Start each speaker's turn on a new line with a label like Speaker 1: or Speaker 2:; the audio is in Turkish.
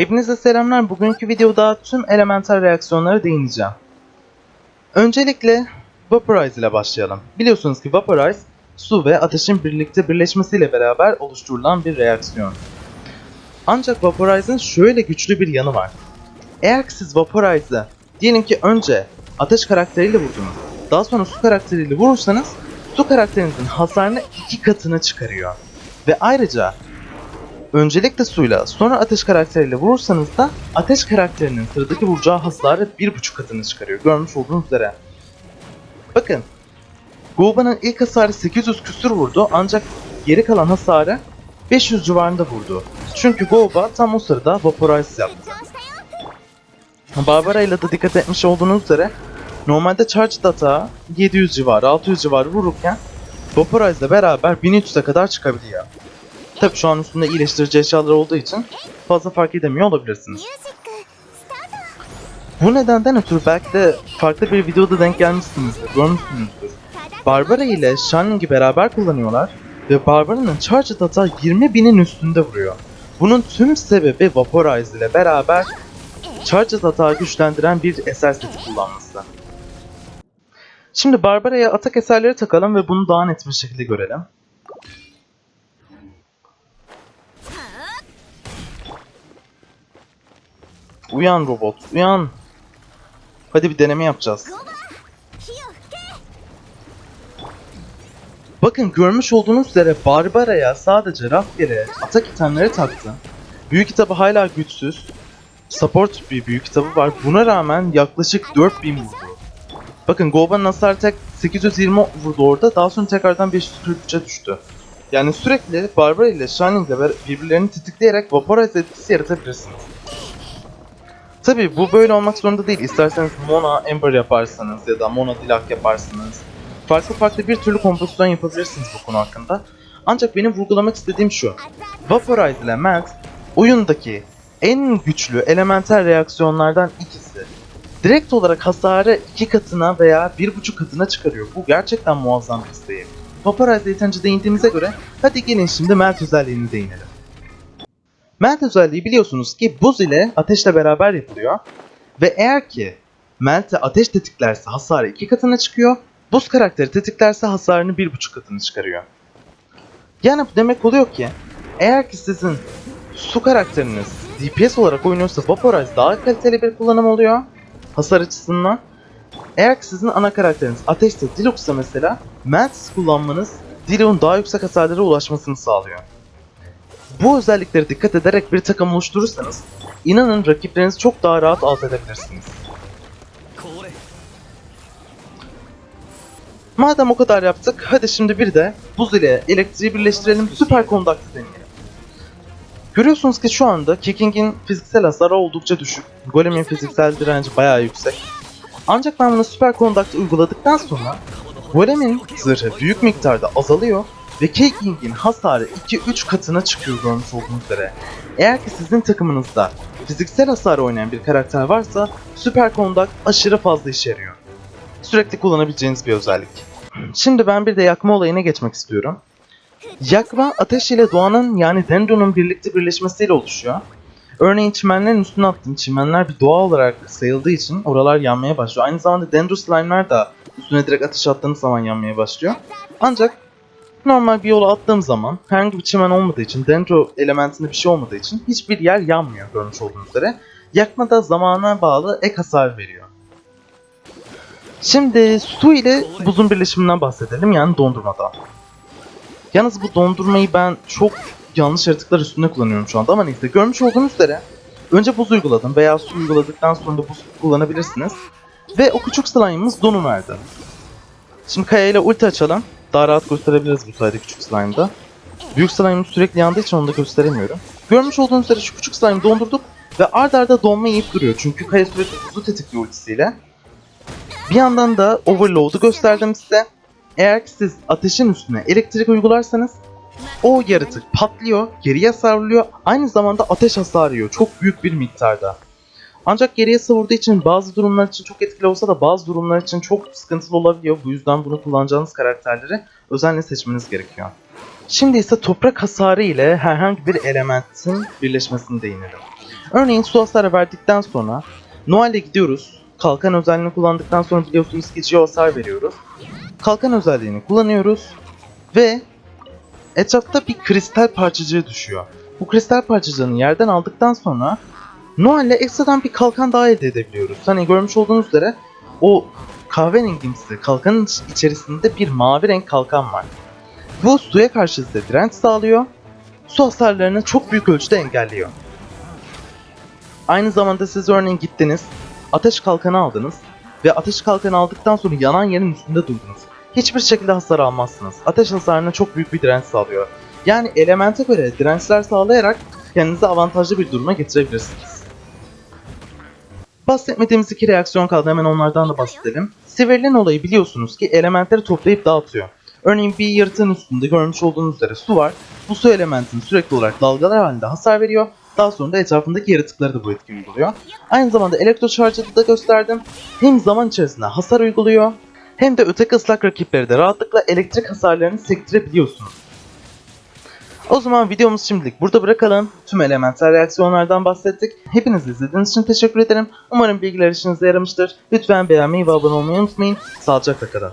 Speaker 1: Hepinize selamlar. Bugünkü videoda tüm elemental reaksiyonlara değineceğim. Öncelikle Vaporize ile başlayalım. Biliyorsunuz ki Vaporize, su ve ateşin birlikte birleşmesiyle beraber oluşturulan bir reaksiyon. Ancak Vaporize'ın şöyle güçlü bir yanı var. Eğer siz Vaporize'ı diyelim ki önce ateş karakteriyle vurdunuz, daha sonra su karakteriyle vurursanız su karakterinizin hasarını iki katına çıkarıyor. Ve ayrıca Öncelikle suyla sonra ateş karakteriyle vurursanız da ateş karakterinin sıradaki vuracağı hasarı bir buçuk katını çıkarıyor. Görmüş olduğunuz üzere. Bakın. Goba'nın ilk hasarı 800 küsür vurdu ancak geri kalan hasarı 500 civarında vurdu. Çünkü Goba tam o sırada Vaporize yaptı. Barbara ile de dikkat etmiş olduğunuz üzere normalde Charge Data 700 civarı 600 civarı vururken Vaporize ile beraber 1300'e kadar çıkabiliyor. Tabi şu an üstünde iyileştirici eşyalar olduğu için fazla fark edemiyor olabilirsiniz. Bu nedenden ötürü belki de farklı bir videoda denk gelmişsinizdir, görmüşsünüzdür. Barbara ile Shining'i beraber kullanıyorlar ve Barbara'nın charge data 20.000'in üstünde vuruyor. Bunun tüm sebebi Vaporize ile beraber charge atağı güçlendiren bir eser seti kullanması. Şimdi Barbara'ya atak eserleri takalım ve bunu daha net bir şekilde görelim. Uyan robot, uyan. Hadi bir deneme yapacağız. Bakın görmüş olduğunuz üzere Barbara'ya sadece rastgele atak itemleri taktı. Büyük kitabı hala güçsüz. Support bir büyük kitabı var. Buna rağmen yaklaşık 4000 vurdu. Bakın Goban'ın hasarı tek 820 vurdu orada. Daha sonra tekrardan 543'e düştü. Yani sürekli Barbara ile Shining ile birbirlerini tetikleyerek vaporize etkisi yaratabilirsiniz. Tabi bu böyle olmak zorunda değil. İsterseniz Mona Ember yaparsınız ya da Mona Dilak yaparsınız. Farklı farklı bir türlü kompozisyon yapabilirsiniz bu konu hakkında. Ancak benim vurgulamak istediğim şu. Vaporize ile Melt oyundaki en güçlü elemental reaksiyonlardan ikisi. Direkt olarak hasarı iki katına veya bir buçuk katına çıkarıyor. Bu gerçekten muazzam bir sayı. Vaporize'e yeterince değindiğimize göre hadi gelin şimdi Melt özelliğine değinelim. Melt özelliği biliyorsunuz ki buz ile ateşle beraber yapılıyor. Ve eğer ki Melt'e ateş tetiklerse hasarı iki katına çıkıyor. Buz karakteri tetiklerse hasarını bir buçuk katını çıkarıyor. Yani bu demek oluyor ki eğer ki sizin su karakteriniz DPS olarak oynuyorsa Vaporize daha kaliteli bir kullanım oluyor hasar açısından. Eğer ki sizin ana karakteriniz Ateş'te Dilux'sa mesela Melt kullanmanız Dilux'un daha yüksek hasarlara ulaşmasını sağlıyor. Bu özelliklere dikkat ederek bir takım oluşturursanız inanın rakiplerinizi çok daha rahat alt edebilirsiniz. Madem o kadar yaptık, hadi şimdi bir de buz ile elektriği birleştirelim, süper kondaktı deneyelim. Görüyorsunuz ki şu anda Kiking'in fiziksel hasarı oldukça düşük. Golem'in fiziksel direnci bayağı yüksek. Ancak ben bunu süper kondaktı uyguladıktan sonra Golem'in zırhı büyük miktarda azalıyor ve Kiking'in hasarı 2-3 katına çıkıyor görmüş olduğunuz üzere. Eğer ki sizin takımınızda fiziksel hasar oynayan bir karakter varsa süper kondakt aşırı fazla işe yarıyor. Sürekli kullanabileceğiniz bir özellik. Şimdi ben bir de yakma olayına geçmek istiyorum. Yakma ateş ile doğanın yani Dendro'nun birlikte birleşmesiyle oluşuyor. Örneğin çimenlerin üstüne attığım çimenler bir doğa olarak sayıldığı için oralar yanmaya başlıyor. Aynı zamanda Dendro slime'lar da üstüne direkt ateş attığınız zaman yanmaya başlıyor. Ancak normal bir yola attığım zaman herhangi bir çimen olmadığı için, Dendro elementinde bir şey olmadığı için hiçbir yer yanmıyor görmüş olduğunuz üzere. Yakma da zamana bağlı ek hasar veriyor. Şimdi su ile buzun birleşiminden bahsedelim yani dondurmadan. Yalnız bu dondurmayı ben çok yanlış yaratıklar üstünde kullanıyorum şu anda ama neyse görmüş olduğunuz üzere önce buz uyguladım veya su uyguladıktan sonra da buz kullanabilirsiniz. Ve o küçük slime'ımız donum verdi. Şimdi Kaya ile ulti açalım. Daha rahat gösterebiliriz bu sayede küçük slime'da. Büyük slime'ım sürekli yandığı için onu da gösteremiyorum. Görmüş olduğunuz üzere şu küçük slime'ı dondurduk ve ard arda donma yiyip duruyor. Çünkü Kaya sürekli buzu tetikliyor ultisiyle. Bir yandan da overload'u gösterdim size. Eğer ki siz ateşin üstüne elektrik uygularsanız o yaratık patlıyor, geriye savruluyor, aynı zamanda ateş hasarı yiyor çok büyük bir miktarda. Ancak geriye savurduğu için bazı durumlar için çok etkili olsa da bazı durumlar için çok sıkıntılı olabiliyor. Bu yüzden bunu kullanacağınız karakterleri özenle seçmeniz gerekiyor. Şimdi ise toprak hasarı ile herhangi bir elementin birleşmesini değinelim. Örneğin su hasarı verdikten sonra Noel'e gidiyoruz. Kalkan özelliğini kullandıktan sonra biliyorsunuz ki Geo hasar veriyoruz. Kalkan özelliğini kullanıyoruz ve etrafta bir kristal parçacığı düşüyor. Bu kristal parçacığını yerden aldıktan sonra Noel'le ekstradan bir kalkan daha elde edebiliyoruz. Hani görmüş olduğunuz üzere o kahverengimsi kalkanın iç- içerisinde bir mavi renk kalkan var. Bu suya karşı size direnç sağlıyor. Su hasarlarını çok büyük ölçüde engelliyor. Aynı zamanda siz örneğin gittiniz, ateş kalkanı aldınız ve ateş kalkanı aldıktan sonra yanan yerin üstünde durdunuz. Hiçbir şekilde hasar almazsınız. Ateş hasarına çok büyük bir direnç sağlıyor. Yani elemente göre dirençler sağlayarak kendinizi avantajlı bir duruma getirebilirsiniz. Bahsetmediğimiz iki reaksiyon kaldı hemen onlardan da bahsedelim. Siverlin olayı biliyorsunuz ki elementleri toplayıp dağıtıyor. Örneğin bir yaratığın üstünde görmüş olduğunuz üzere su var. Bu su elementinin sürekli olarak dalgalar halinde hasar veriyor. Daha sonra da etrafındaki yaratıkları da bu etki uyguluyor. Aynı zamanda elektro charge'ı da gösterdim. Hem zaman içerisinde hasar uyguluyor hem de öteki ıslak rakipleri de rahatlıkla elektrik hasarlarını sektirebiliyorsunuz. O zaman videomuzu şimdilik burada bırakalım. Tüm elementsel reaksiyonlardan bahsettik. Hepiniz izlediğiniz için teşekkür ederim. Umarım bilgiler işinize yaramıştır. Lütfen beğenmeyi ve abone olmayı unutmayın. Sağlıcakla kalın.